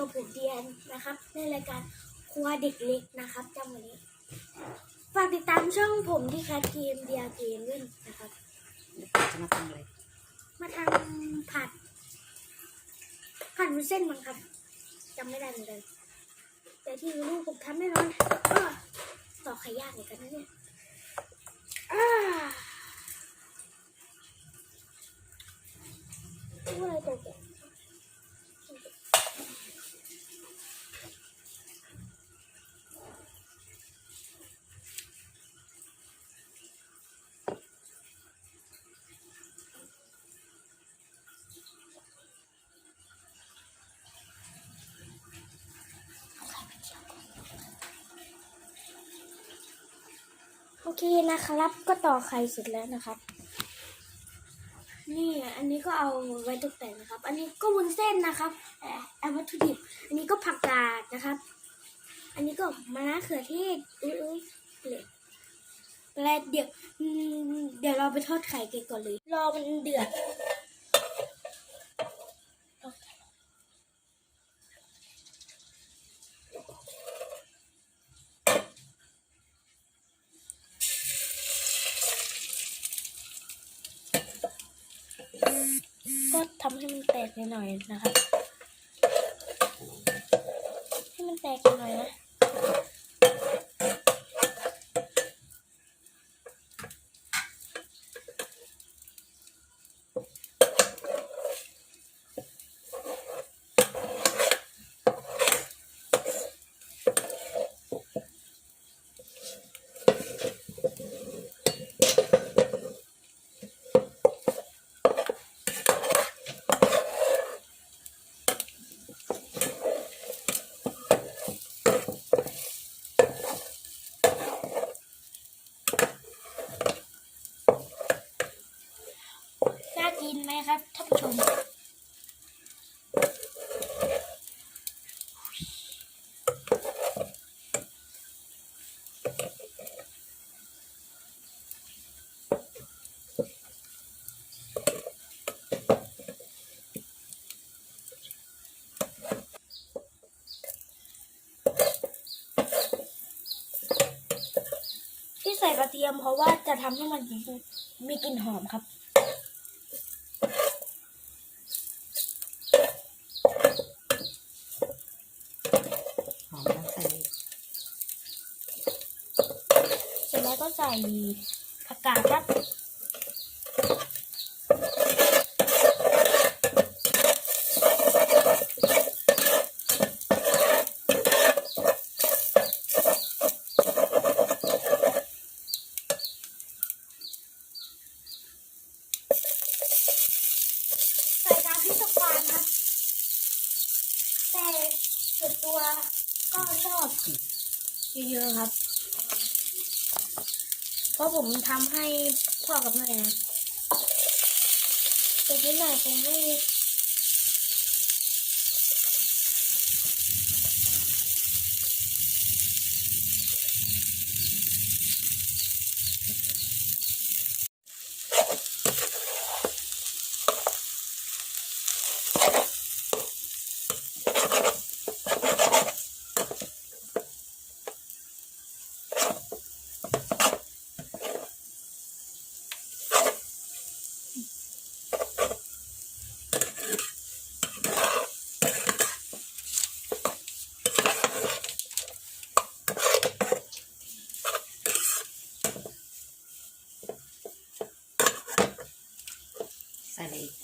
กับผมเดียนนะครับ ในรายการครัวเด็กเล็กนะครับจำวันนี้ฝากติดตามช่องผมที่แคทเกมเดียเกมด้วยนะครับ จะมาทำอะไรมาทำผัด ผัดวุ้นเส้นมั้งครับจำไม่ได้เหมือนกันแต่ที่รู้ผมทำแน่นอนก็ต่อไข่ยากเหมือนกันนะเนี่ยอ่าพูดอะไรตกเนี่ย โอเคนะครับ ก็ต่อไข่เสร็จแล้วนะครับ นี่อันนี้ก็เอาไว้ตกแต่งนะครับ อันนี้ก็วุ้นเส้นนะครับแอบแอบวัตถุดิบ อันนี้ก็ผักกาดนะครับ อันนี้ก็มะนาวเขือเทศอุ้ยอุ้ยเลยแล้วเดี๋ยวอืมเดี๋ยวเราไปทอดไข่กันก่อนเลย รอมันเดือด ก็ทำให้มันแต กหน่อยๆนะคะ ให้มันแตกหน่อยนะ กินไหมครับท่านผู้ชมที่ใส่กระเทียมเพราะว่าจะทำให้มันมีกลิ่นหอมครับ หอมแล้วใส่ เสร็จ แล้วก็ใส่ผักกาดครับใส่น้ำพริกตะกวานครับแต่ส่วนตัวก็ชอบเยอะๆครับ ราะผมทำให้พ่อกับแม่นะแต่ที่ไหน่อยคงไม่ ส่อะไรอีก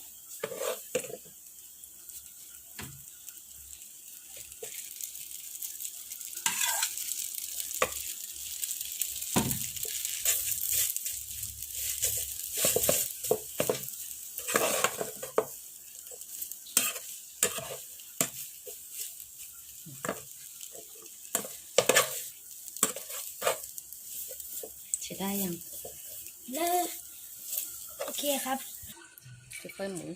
ใช้ได้ยังเลิกโอเคครับ ค่อยหมุน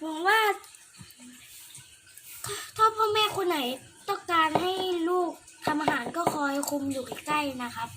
หวังว่า ถ้าพ่อแม่คนไหนต้องการให้ลูกทำอาหารก็คอยคุมอยู่ใกล้ๆนะครับ